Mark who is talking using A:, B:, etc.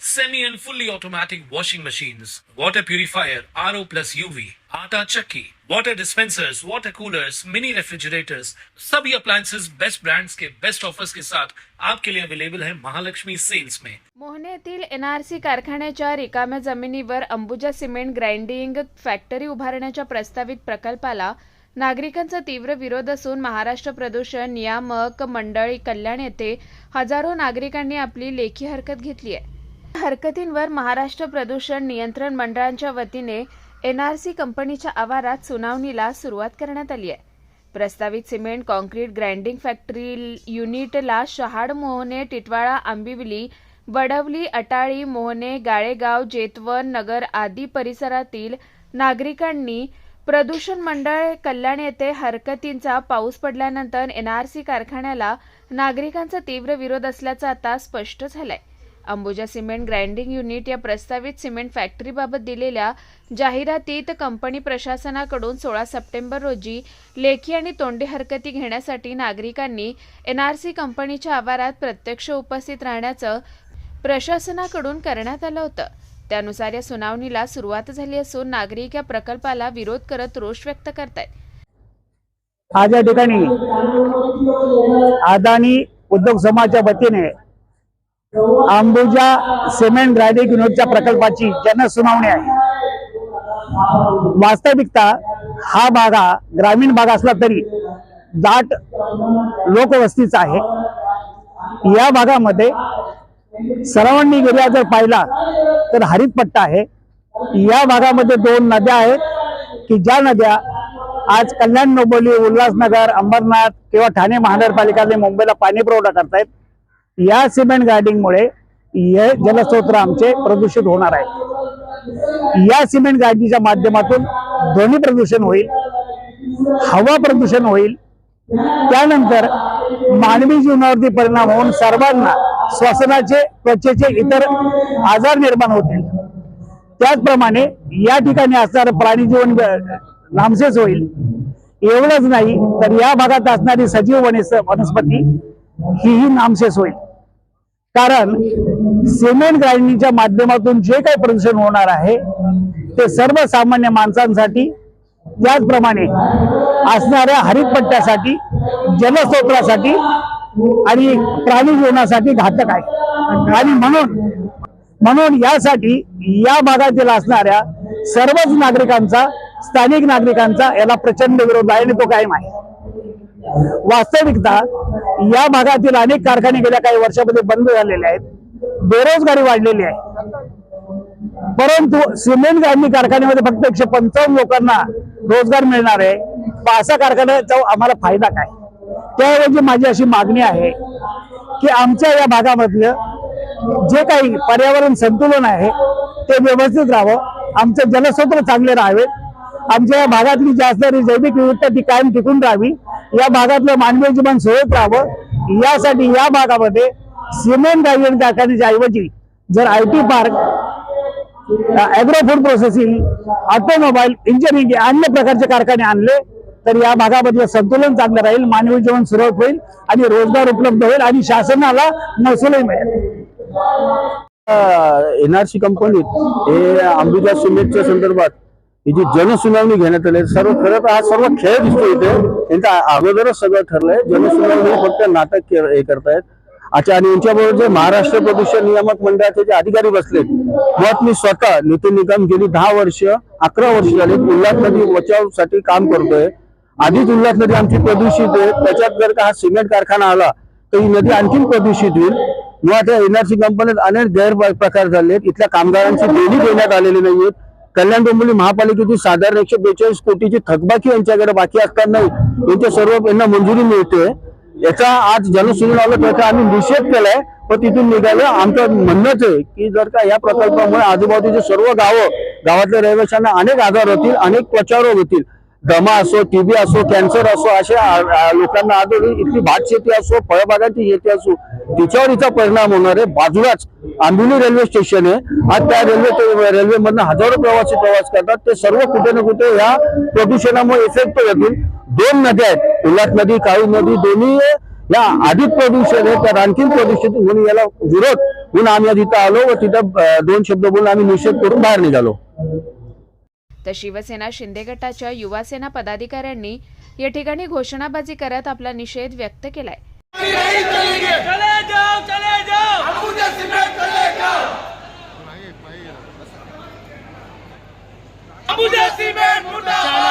A: semi and fully automatic washing machines, water purifier, RO plus UV, आटा चक्की, water dispensers, water coolers, mini refrigerators, सभी appliances. Best brands के best offers के साथ आपके लिए अवेलेबल है महालक्ष्मी सेल्स में
B: मोहने येथील एनआरसी कारखान्याच्या रिकाम्या जमिनीवर अंबुजा सिमेंट ग्राइंडिंग फॅक्टरी उभारण्याच्या प्रस्तावित प्रकल्पाला नागरिकांचा तीव्र विरोध असून महाराष्ट्र प्रदूषण नियामक मंडळी कल्याण येथे हजारो नागरिकांनी आपली लेखी हरकत घेतली आहे. हरकतींवर महाराष्ट्र प्रदूषण नियंत्रण मंडळांच्या वतीने एनआरसी कंपनीच्या आवारात सुनावणीला सुरुवात करण्यात आली आहे. प्रस्तावित सिमेंट कॉन्क्रीट ग्राइंडिंग फॅक्टरी युनिटला शहाड मोहने टिटवाळा आंबिवली वडवली अटाळी मोहने गाळेगाव जेतवन नगर आदी परिसरातील नागरिकांनी प्रदूषण मंडळ कल्याण येथे हरकतींचा पाऊस पडल्यानंतर एनआरसी कारखान्याला नागरिकांचा तीव्र विरोध असल्याचं आता स्पष्ट झालंय. अंबुजा सिमेंट ग्राइंडिंग युनिट या प्रस्तावित सिमेंट फॅक्टरीबाबत दिलेल्या जाहिरातीत कंपनी प्रशासनाकडून सोळा सप्टेंबर रोजी लेखी आणि तोंडी हरकती घेण्यासाठी नागरिकांनी एनआरसी कंपनीच्या आवारात प्रत्यक्ष उपस्थित राहण्याचं प्रशासनाकडून करण्यात आलं होतं. त्यानुसार या सुनावणीला सुरुवात झाली असून नागरिक या प्रकल्पाला विरोध करत रोष व्यक्त करतायत.
C: आज या ठिकाणी अदानी उद्योग समाजाच्या वतीने अंबुजा सिमेंट ग्रायडिंग युनिटच्या प्रकल्पाची जनसुनावणी आहे. वास्तविकता हा भाग हा ग्रामीण भाग असला तरी दाट लोकवस्तीचा आहे. या भागामध्ये सरावांनी एरिया जर पाहिला तर हरित पट्टा आहे. या भागामध्ये दोन नद्या आहेत की ज्या नद्या आज कल्याण नोबोली उल्हासनगर अंबरनाथ किंवा ठाणे महानगरपालिकाने मुंबईला पाणी पुरवठा करतायत. या सिमेंट गार्डिंगमुळे हे जलस्रोत आमचे प्रदूषित होणार आहे. या सिमेंट गार्डिंगच्या माध्यमातून ध्वनी प्रदूषण होईल हवा प्रदूषण होईल. त्यानंतर मानवी जीवनावरती परिणाम होऊन सर्वांना श्वसनाचे त्वचेचे इतर आजार निर्माण होतील. त्याचप्रमाणे या ठिकाणी असणारं प्राणी जीवन नामशेष होईल. एवढंच नाही तर या भागात असणारी सजीव वनस्पती हीही नामशेष होईल. कारण सिमेंट ग्राइंडिंगच्या माध्यमातून जे काही प्रदूषण होणार आहे ते सर्वसामान्य माणसांसाठी त्याचप्रमाणे असणाऱ्या हरितपट्ट्यासाठी जलस्रोतासाठी आणि प्राणी जीवनासाठी घातक आहे. आणि म्हणून म्हणून यासाठी या भागातील असणाऱ्या सर्वच नागरिकांचा स्थानिक नागरिकांचा याला प्रचंड विरोध आहे आणि तो कायम आहे. वास्तविकता या भागातील अनेक कारखाने गेल्या काही वर्षामध्ये बंद झालेले आहेत. बेरोजगारी वाढलेली आहे. परंतु सिमेंट गांधी कारखान्यामध्ये फक्त एकशे पंचावन्न लोकांना रोजगार मिळणार आहे. पासा असा कारखान्याचा आम्हाला फायदा काय? त्याऐवजी माझी अशी मागणी आहे की आमच्या या भागामधलं जे काही पर्यावरण संतुलन आहे ते व्यवस्थित राहावं. आमचे जलस्रोत चांगले राहावेत आमच्या या भागातली जी असणारी जैविक विविधता ती कायम टिकून राहावी. या भागातलं मानवी जीवन सुरळीत राहावं. यासाठी या भागामध्ये सिमेंट गायन कारखान्याच्या ऐवजी जर I T park agro food processing automobile engineering अन्य प्रकारचे कारखाने आणले तर या भागामधलं संतुलन चांगलं राहील मानवी जीवन सुरळीत होईल आणि रोजगार उपलब्ध होईल आणि शासनाला महसूलही मिळेल.
D: एनआरसी कंपनीत हे अंबुजा सिमेंटच्या संदर्भात ही जी जनसुनावणी घेण्यात आली सर्व खरं तर हा सर्व खेळ दिसतो इथे. त्यांच्या अगोदरच सगळं ठरलंय. जनसुनावणी फक्त नाटक हे करतायत. अच्छा आणि यांच्याबरोबर जे महाराष्ट्र प्रदूषण नियामक मंडळाचे जे अधिकारी बसलेत मुळात मी स्वतः नितीन निकम गेली दहा वर्ष अकरा वर्ष झाली उल्हास नदी बचावसाठी काम करतोय. आधीच उल्हास नदी आमची प्रदूषित आहे. त्याच्यात जर का हा सिमेंट कारखाना आला तर ही नदी आणखीन प्रदूषित होईल. मुळात या एनआरसी कंपनीत अनेक गैरप्रकार झाले इथल्या कामगारांची देणी देण्यात आलेली नाहीये कल्याण डोंबिवली महापालिकेची साधारण एकशे बेचाळीस कोटीची थकबाकी यांच्याकडे बाकी असताना यांच्या सर्व यांना मंजुरी मिळते. याचा आज जनसुनावला त्याचा आम्ही निषेध केलाय. पण तिथून निघालं आमचं म्हणणंच आहे की जर का या प्रकल्पामुळे आजूबाजूचे सर्व गावं गावातल्या रहिवाशांना अनेक आजार होतील अनेक त्वचारोग होतील. दमा असो टीबी असो कॅन्सर असो अशा लोकांना आढळून इथली भात शेती असो फळबागाची शेती असो तिच्यावर हिचा परिणाम होणार आहे. बाजूलाच आंबिवली रेल्वे स्टेशन आहे. आज त्या रेल्वे रेल्वेमधनं हजारो प्रवासी प्रवास करतात. ते सर्व कुठे ना कुठे या प्रदूषणामुळे इफेक्ट होतील दोन नद्या आहेत. उल्हास नदी काळी नदी दोन्ही या अधिक प्रदूषण आहे. तर आणखी प्रदूषित म्हणून याला विरोध म्हणून आम्ही तिथं आलो व तिथं दोन शब्द बोलून आम्ही निषेध करून बाहेर निघालो.
B: तर शिवसेना शिंदे गटाच्या युवासेना पदाधिकाऱ्यांनी या ठिकाणी घोषणाबाजी करत आपला निषेध व्यक्त केलाय.
E: मुर्दाबाद